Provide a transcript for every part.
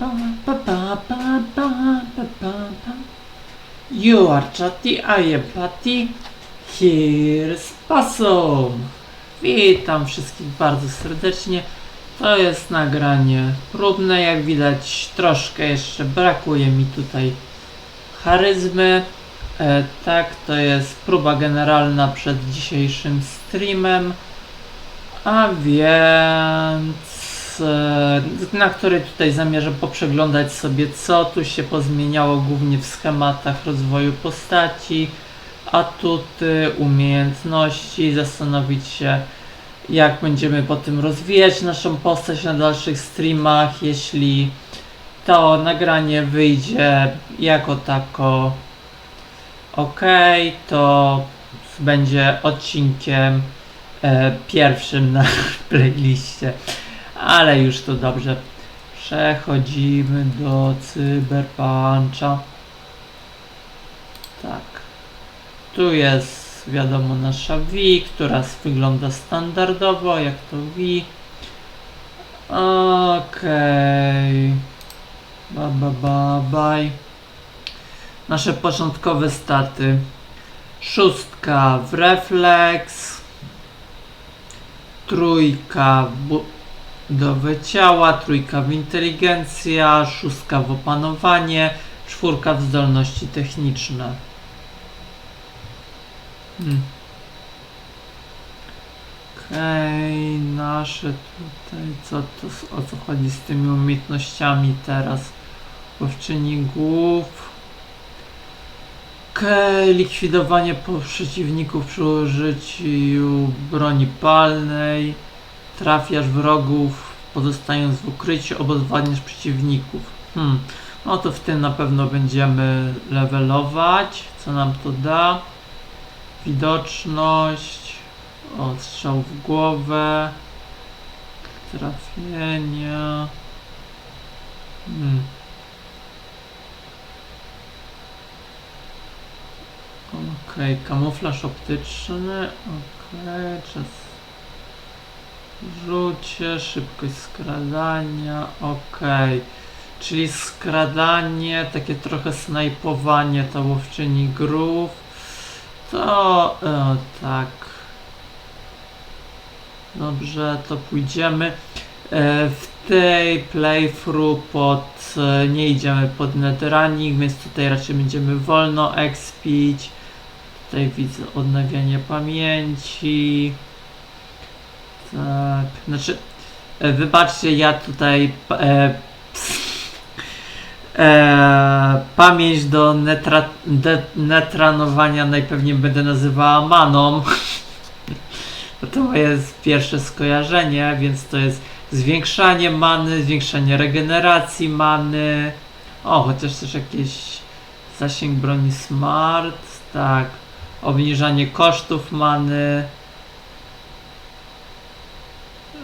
pa, pa, pa, pa, pa, pa, pa. You are chatty, I am patty. Here's Pasum. Witam wszystkich bardzo serdecznie. To jest nagranie próbne, jak widać troszkę jeszcze brakuje mi tutaj charyzmy. E, tak, to jest próba generalna przed dzisiejszym streamem. A więc na której tutaj zamierzam poprzeglądać sobie co tu się pozmieniało głównie w schematach rozwoju postaci, atuty, umiejętności, zastanowić się jak będziemy potem rozwijać naszą postać na dalszych streamach, jeśli to nagranie wyjdzie jako tako ok, to będzie odcinkiem e, pierwszym na playliście, ale już to dobrze. Przechodzimy do Cyberpuncha. Tak. Tu jest wiadomo nasza V, która wygląda standardowo, jak to V. Okej. Ba, ba, ba, bye. Nasze początkowe staty. Szóstka w refleks. Trójka w budowę ciała, trójka w inteligencja, szóstka w opanowanie, czwórka w zdolności techniczne. Hmm. Okej, nasze tutaj, co to, o co chodzi z tymi umiejętnościami teraz? Łowczyni głów. Okej, likwidowanie po- przeciwników przy użyciu broni palnej. Trafiasz wrogów, pozostając w ukryciu, obezwładniasz przeciwników. Hmm, no to w tym na pewno będziemy levelować. Co nam to da? Widoczność. O, strzał w głowę. Trafienia. Hmm. Okej, kamuflaż optyczny. Okej, czas. Rzucie, szybkość skradania. Okej. Czyli skradanie, takie trochę snajpowanie, to łowczyni grów. To e, tak. Dobrze, to pójdziemy. E, w tej playthrough pod e, nie idziemy pod netrunning, więc tutaj raczej będziemy wolno expić. Tutaj widzę odnawianie pamięci. Tak, znaczy e, wybaczcie, ja tutaj e, e, pamięć do netra, de, netranowania najpewniej będę nazywała maną. To jest pierwsze skojarzenie, więc to jest zwiększanie many, zwiększanie regeneracji many. O, chociaż też jakieś zasięg broni smart, tak. Obniżanie kosztów many.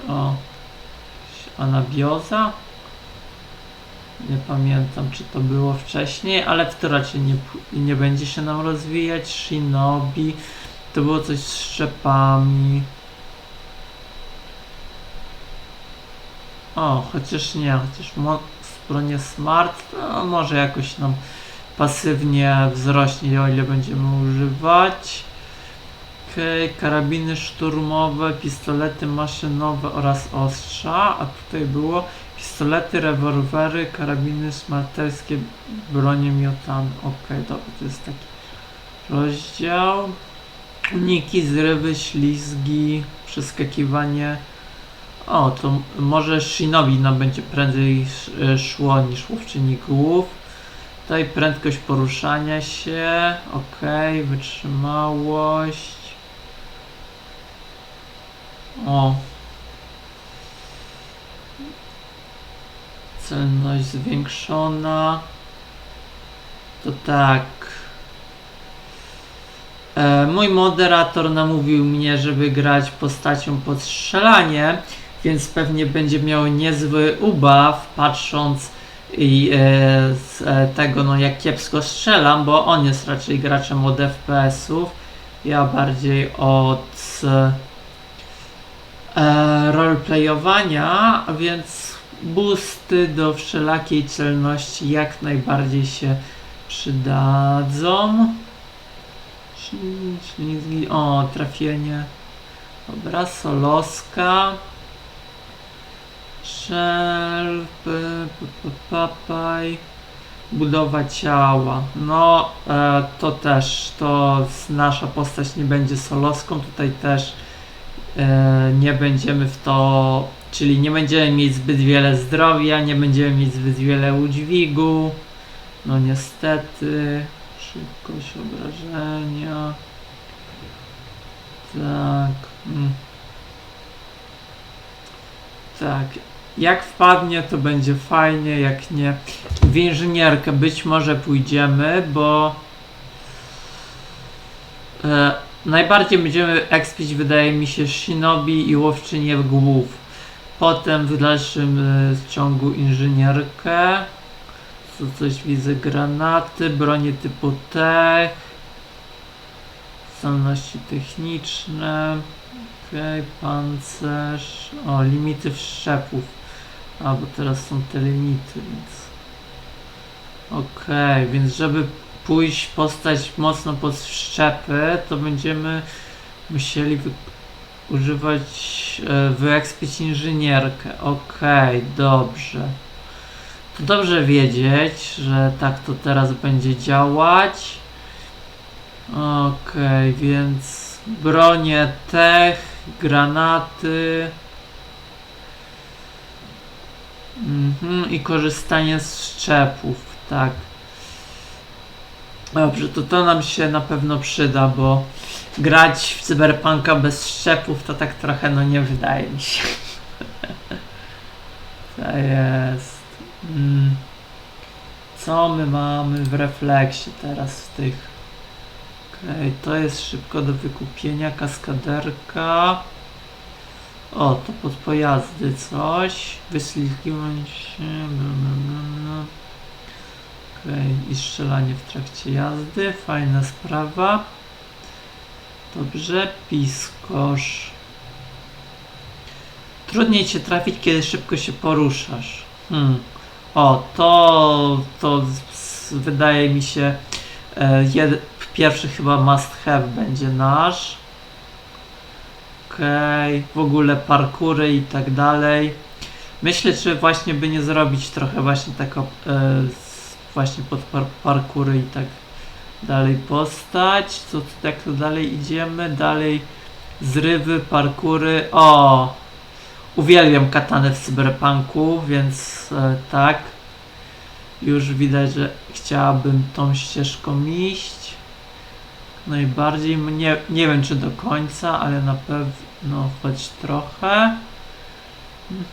O. Anabioza? Nie pamiętam, czy to było wcześniej, ale w to raczej nie, nie będzie się nam rozwijać. Shinobi. To było coś z szczepami. O, chociaż nie, chociaż bronie smart, to może jakoś nam pasywnie wzrośnie, o ile będziemy używać. Karabiny szturmowe, pistolety maszynowe oraz ostrza, a tutaj było pistolety, rewolwery, karabiny smarterskie, bronie miotane. Okej, dobra, to jest taki rozdział. Uniki, zrywy, ślizgi, przeskakiwanie. O, to może Shinobi nam będzie prędzej e, szło niż łowczyni głów. Tutaj prędkość poruszania się, ok, wytrzymałość. O. Celność zwiększona. To tak. E, mój moderator namówił mnie, żeby grać postacią pod strzelanie, więc pewnie będzie miał niezły ubaw, patrząc i e, z e, tego, no jak kiepsko strzelam, bo on jest raczej graczem od FPS-ów, ja bardziej od e, roleplayowania, więc Busty do wszelakiej celności jak najbardziej się przydadzą. O, trafienie. Dobra, Soloska. Szelf, p- p- p- papaj. Budowa ciała. No, e, to też, to nasza postać nie będzie soloską. Tutaj też nie będziemy w to, czyli nie będziemy mieć zbyt wiele zdrowia, nie będziemy mieć zbyt wiele udźwigu. No niestety, szybkość obrażenia. Tak. Mm. Tak. Jak wpadnie, to będzie fajnie, jak nie. W inżynierkę być może pójdziemy, bo e, najbardziej będziemy expić, wydaje mi się, Shinobi i łowczynię głów. Potem w dalszym e, ciągu inżynierkę. Tu coś widzę, granaty, bronie typu tech, zdolności techniczne, okej, pancerz, o, limity wszczepów, a bo teraz są te limity, więc okej, więc żeby pójść postać mocno pod wszczepy, to będziemy musieli używać, e, wyekspić inżynierkę, okej, dobrze. To dobrze wiedzieć, że tak to teraz będzie działać. Okej, więc bronie tech, granaty. Mhm, i korzystanie z szczepów, tak. Dobrze, to to nam się na pewno przyda, bo grać w cyberpunka bez szczepów to tak trochę no nie wydaje mi się. To jest. Mm. Co my mamy w refleksie teraz w tych? Okej, to jest szybko do wykupienia, kaskaderka. O, to pod pojazdy coś. Wyślizgiwanie się. Okej, i strzelanie w trakcie jazdy. Fajna sprawa. Dobrze, piskosz. Trudniej cię trafić, kiedy szybko się poruszasz. Hmm. O, to, to wydaje mi się e, pierwszy chyba must have będzie nasz. Okej, w ogóle parkury i tak dalej. Myślę, czy właśnie by nie zrobić trochę właśnie tak o- e, właśnie pod par parkury i tak dalej postać. Co tak tu dalej idziemy? Dalej zrywy, parkury. O! Uwielbiam katanę w cyberpunku, więc e, tak. Już widać, że chciałabym tą ścieżką iść. Najbardziej mnie, nie wiem czy do końca, ale na pewno choć trochę.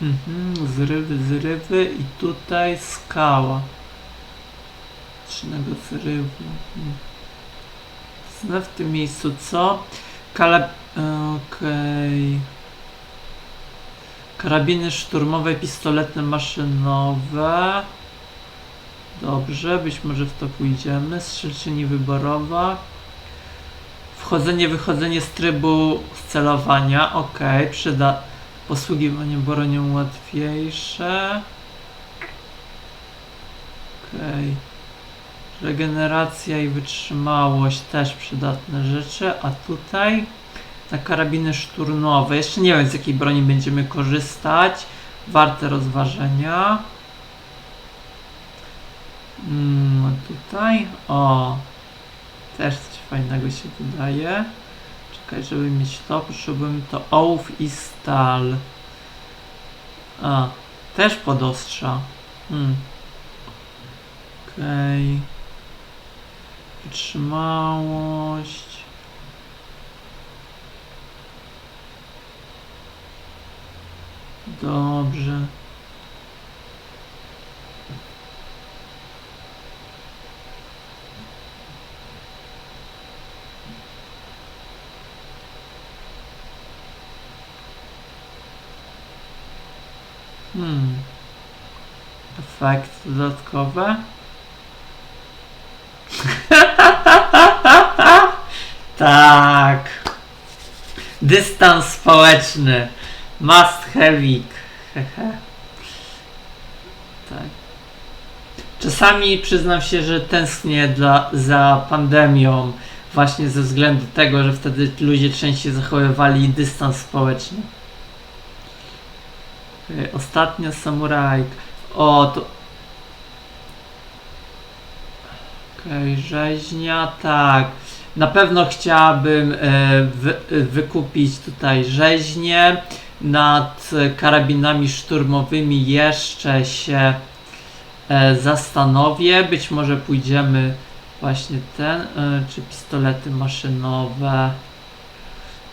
Mhm, Zrywy, zrywy i tutaj skała. Trzynnego zrywu. Znę w tym miejscu co? Kale... Okej. Karabiny szturmowe, pistoletne, maszynowe. Dobrze, być może w to pójdziemy. Strzelczyni wyborowa. Wchodzenie, wychodzenie z trybu celowania. Ok, przyda. Posługiwanie bronią łatwiejsze. Ok. Regeneracja i wytrzymałość też przydatne rzeczy. A tutaj na karabiny szturmowe. Jeszcze nie wiem z jakiej broni będziemy korzystać. Warte rozważenia. Mm, a tutaj. O. Też coś fajnego się wydaje. Czekaj, żeby mieć to, potrzebujemy to ołów i stal. A, też podostrza. Hmm. Okej. Wytrzymałość. Dobrze. Hmm. Efekty dodatkowe. Tak. Dystans społeczny. Must have. Tak. Czasami przyznam się, że tęsknię dla, za pandemią, właśnie ze względu tego, że wtedy ludzie częściej zachowywali dystans społeczny. Okej, Ostatnia samurajka. O, to. Okej, rzeźnia, tak. Na pewno chciałabym e, wy, wykupić tutaj rzeźnię. Nad karabinami szturmowymi jeszcze się e, zastanowię. Być może pójdziemy właśnie ten, e, czy pistolety maszynowe.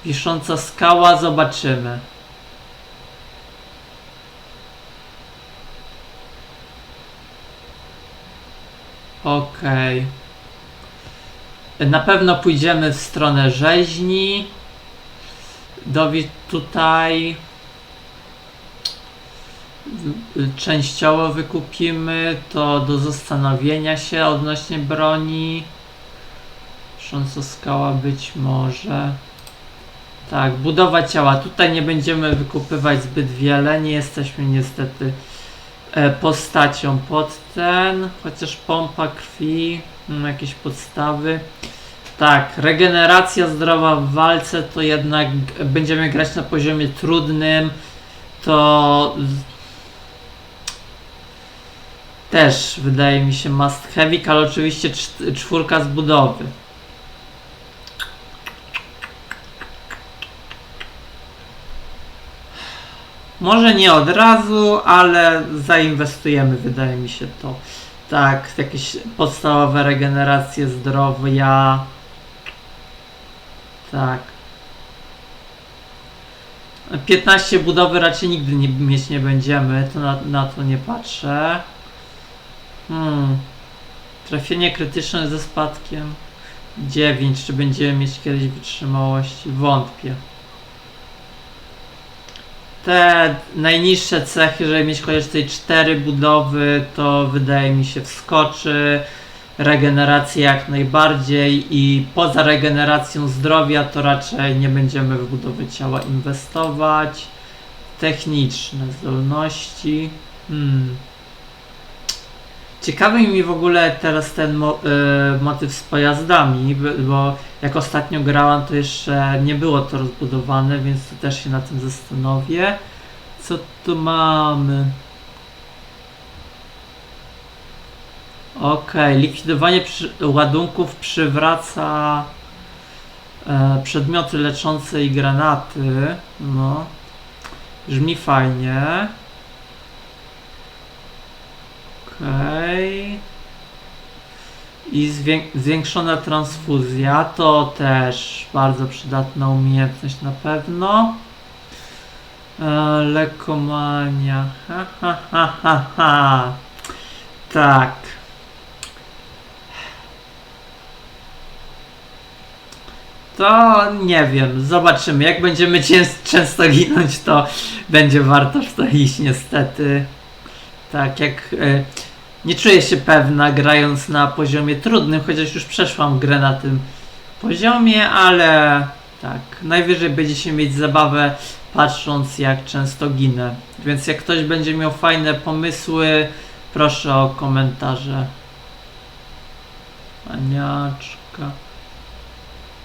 Wisząca skała, zobaczymy. Okej. Na pewno pójdziemy w stronę rzeźni. Dowi tutaj częściowo wykupimy to do zastanowienia się odnośnie broni. Wisząca skała być może. Tak, budowa ciała. Tutaj nie będziemy wykupywać zbyt wiele. Nie jesteśmy niestety e, postacią pod ten, chociaż pompa krwi, jakieś podstawy. Tak, regeneracja zdrowa w walce to jednak będziemy grać na poziomie trudnym. To też wydaje mi się must heavy, ale oczywiście czwórka z budowy. Może nie od razu, ale zainwestujemy, wydaje mi się to. Tak, jakieś podstawowe regeneracje zdrowia. Tak. 15 budowy raczej nigdy nie, mieć nie będziemy, to na, na to nie patrzę. Hmm. Trafienie krytyczne ze spadkiem 9. Czy będziemy mieć kiedyś wytrzymałości? Wątpię. Te najniższe cechy, żeby mieć chociaż tej 4 budowy, to wydaje mi się wskoczy. Regeneracja jak najbardziej i poza regeneracją zdrowia to raczej nie będziemy w budowę ciała inwestować. Techniczne zdolności. Hmm. Ciekawy mi w ogóle teraz ten mo- y, motyw z pojazdami, bo jak ostatnio grałam, to jeszcze nie było to rozbudowane, więc tu też się na tym zastanowię. Co tu mamy? Okej, likwidowanie przy- ładunków przywraca e, przedmioty leczące i granaty. No, brzmi fajnie. Okej. I zwię- zwiększona transfuzja to też bardzo przydatna umiejętność na pewno. E, lekomania. Ha, ha, ha, ha, ha. Tak. To nie wiem, zobaczymy. Jak będziemy często ginąć, to będzie warto w to iść, niestety. Tak, jak e, nie czuję się pewna grając na poziomie trudnym, chociaż już przeszłam grę na tym poziomie, ale tak, najwyżej będzie się mieć zabawę patrząc jak często ginę. Więc jak ktoś będzie miał fajne pomysły, proszę o komentarze. Aniaczka.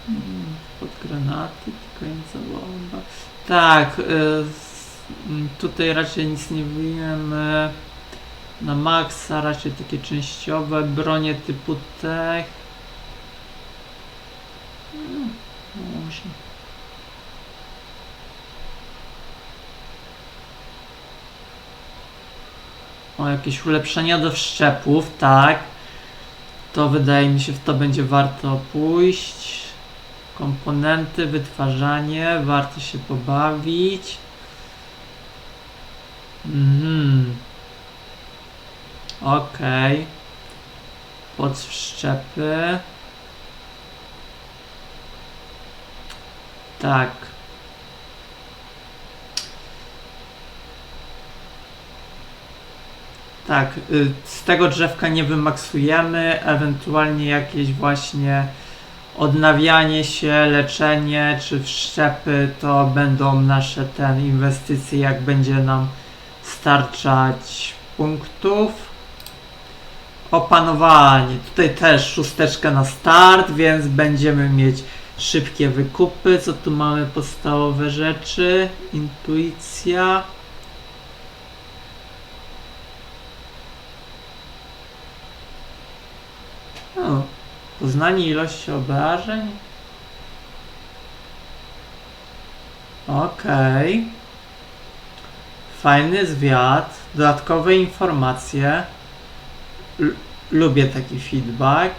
Mm, Pod granaty, końca bomba. Tak, y, tutaj raczej nic nie wyjemy. Na maksa raczej takie częściowe bronie typu tech. Mm, Może. O, jakieś ulepszenia do wszczepów, tak. To wydaje mi się, w to będzie warto pójść. Komponenty, wytwarzanie, warto się pobawić. Mhm. Okej. Pod wszczepy. Tak. Tak, y, z tego drzewka nie wymaksujemy, ewentualnie jakieś właśnie odnawianie się, leczenie czy wszczepy to będą nasze ten inwestycje, jak będzie nam starczać punktów. Opanowanie. Tutaj też szósteczka na start, więc będziemy mieć szybkie wykupy. Co tu mamy? Podstawowe rzeczy. Intuicja. O, poznanie ilości obrażeń. Okej. Fajny zwiat, dodatkowe informacje. Lubię taki feedback.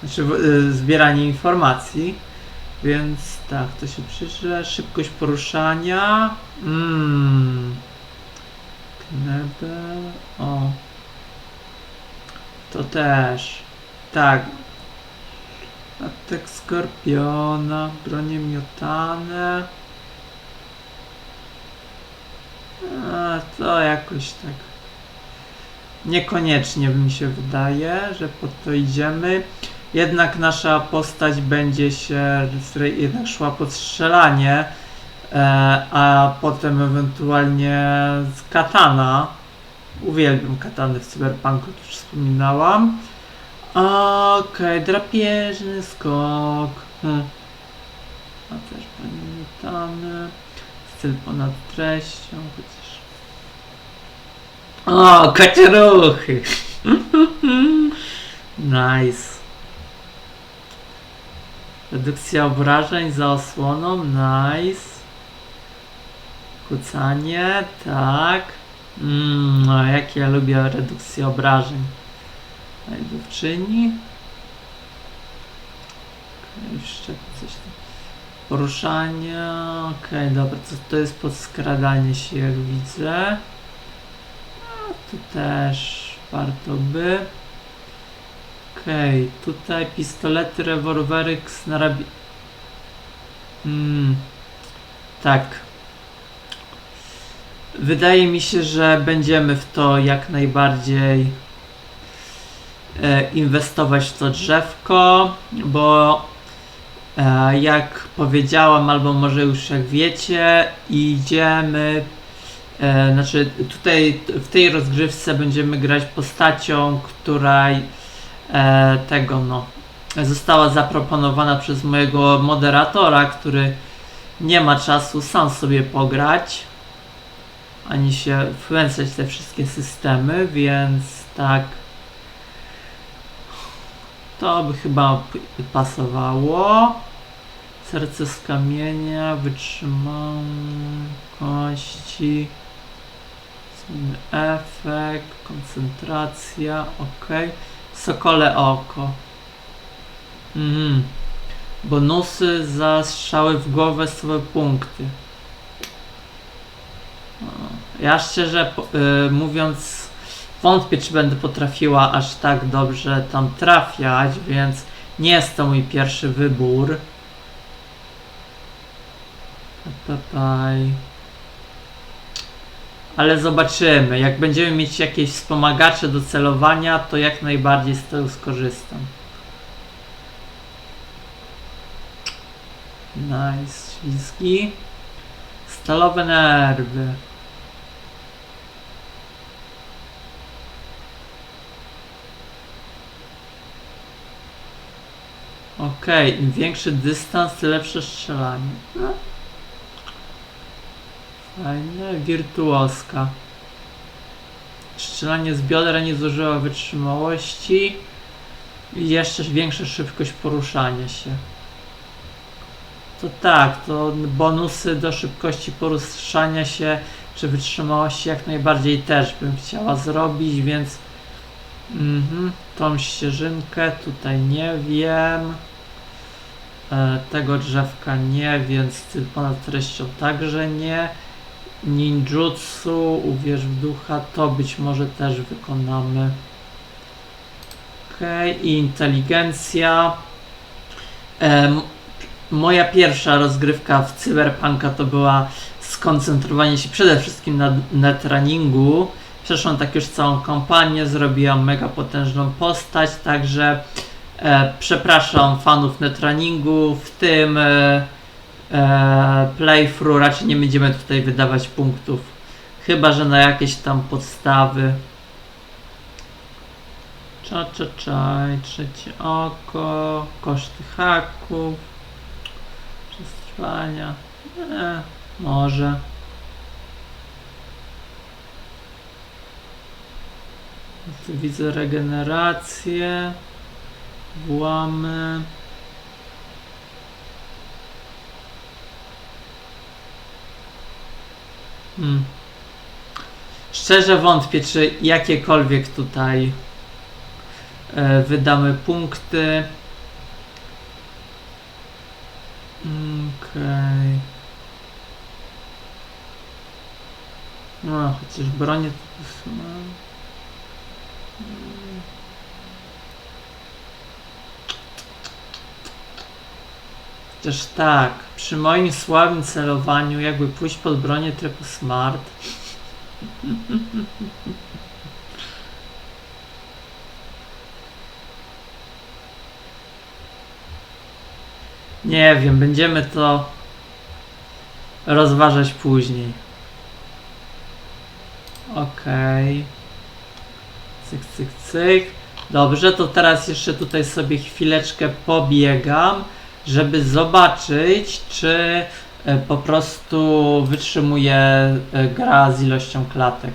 Znaczy y, zbieranie informacji. Więc tak, to się przyjrzę. Szybkość poruszania. Mmm. Knebel. O. To też. Tak. Atak skorpiona, bronie miotane. A, to jakoś tak. Niekoniecznie mi się wydaje, że pod to idziemy. Jednak nasza postać będzie się jednak szła pod strzelanie, e, a potem ewentualnie z katana. Uwielbiam katany w cyberpunku, już wspominałam. Okej, drapieżny skok. Hm. A też pamiętamy. Styl ponad treścią, chociaż... O, kacieruchy! nice. Redukcja obrażeń za osłoną, nice. Kucanie, tak. Mmm, no jak ja lubię redukcję obrażeń. Najdówczyni. Okej, jeszcze coś tam. Poruszanie. Okej, dobra, to, jest pod skradanie się, jak widzę. Tu też warto by. Okej, tutaj pistolety, rewolwery, snarabi... Hmm. Tak. Wydaje mi się, że będziemy w to jak najbardziej e, inwestować w to drzewko, bo e, jak powiedziałam, albo może już jak wiecie, idziemy. E, znaczy, tutaj w tej rozgrywce będziemy grać postacią, której e, tego no została zaproponowana przez mojego moderatora, który nie ma czasu sam sobie pograć ani się wkręcać te wszystkie systemy, więc tak. To by chyba pasowało. Serce z kamienia, wytrzymałości, efekt, koncentracja, ok. Sokole oko. Mhm. Bonusy za strzały w głowę, słabe punkty. Ja szczerze y, mówiąc, wątpię, czy będę potrafiła aż tak dobrze tam trafiać, więc nie jest to mój pierwszy wybór. Papaj. Ale zobaczymy. Jak będziemy mieć jakieś wspomagacze do celowania, to jak najbardziej z tego skorzystam. Nice. Ślizgi. Stalowe nerwy. Okej, im większy dystans, tym lepsze strzelanie. No. Fajne, wirtuoska. Strzelanie z biodra nie zużyła wytrzymałości. I jeszcze większa szybkość poruszania się. To tak, to bonusy do szybkości poruszania się czy wytrzymałości jak najbardziej też bym chciała zrobić, więc mhm, tą ścieżynkę tutaj nie wiem. E, tego drzewka nie, więc ponad treścią także nie. Ninjutsu, uwierz w ducha, to być może też wykonamy. Okej, i inteligencja. Em, moja pierwsza rozgrywka w Cyberpunka to była skoncentrowanie się przede wszystkim na netrunningu. Przeszłam tak już całą kampanię, zrobiłam mega potężną postać, także e, przepraszam fanów netrunningu, w tym e, playthrough raczej nie będziemy tutaj wydawać punktów. Chyba, że na jakieś tam podstawy. Cza, cza, czaj, trzecie oko, koszty haków, przetrwania. E, może. Tu widzę regenerację, włamy. Hmm. Szczerze wątpię, czy jakiekolwiek tutaj e, wydamy punkty. Okej. No, chociaż bronię Chociaż tak, przy moim słabym celowaniu, jakby pójść pod bronię trybu smart. Nie wiem, będziemy to rozważać później. Okej. Cyk, cyk, cyk. Dobrze, to teraz jeszcze tutaj sobie chwileczkę pobiegam, żeby zobaczyć, czy e, po prostu wytrzymuje e, gra z ilością klatek.